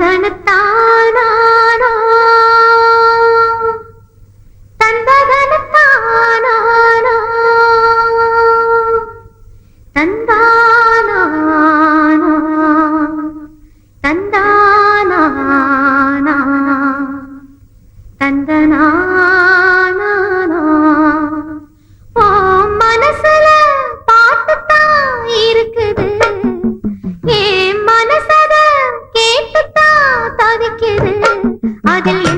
அதனத்தானா அதில்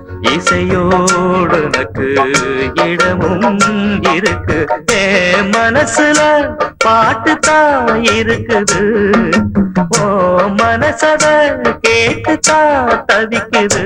இசையோடனுக்கு இடமும் இருக்கு. ஏ மனசுல பாட்டுத்தான் இருக்குது. ஓ மனசத கேட்டுத்தான் தவிக்குது.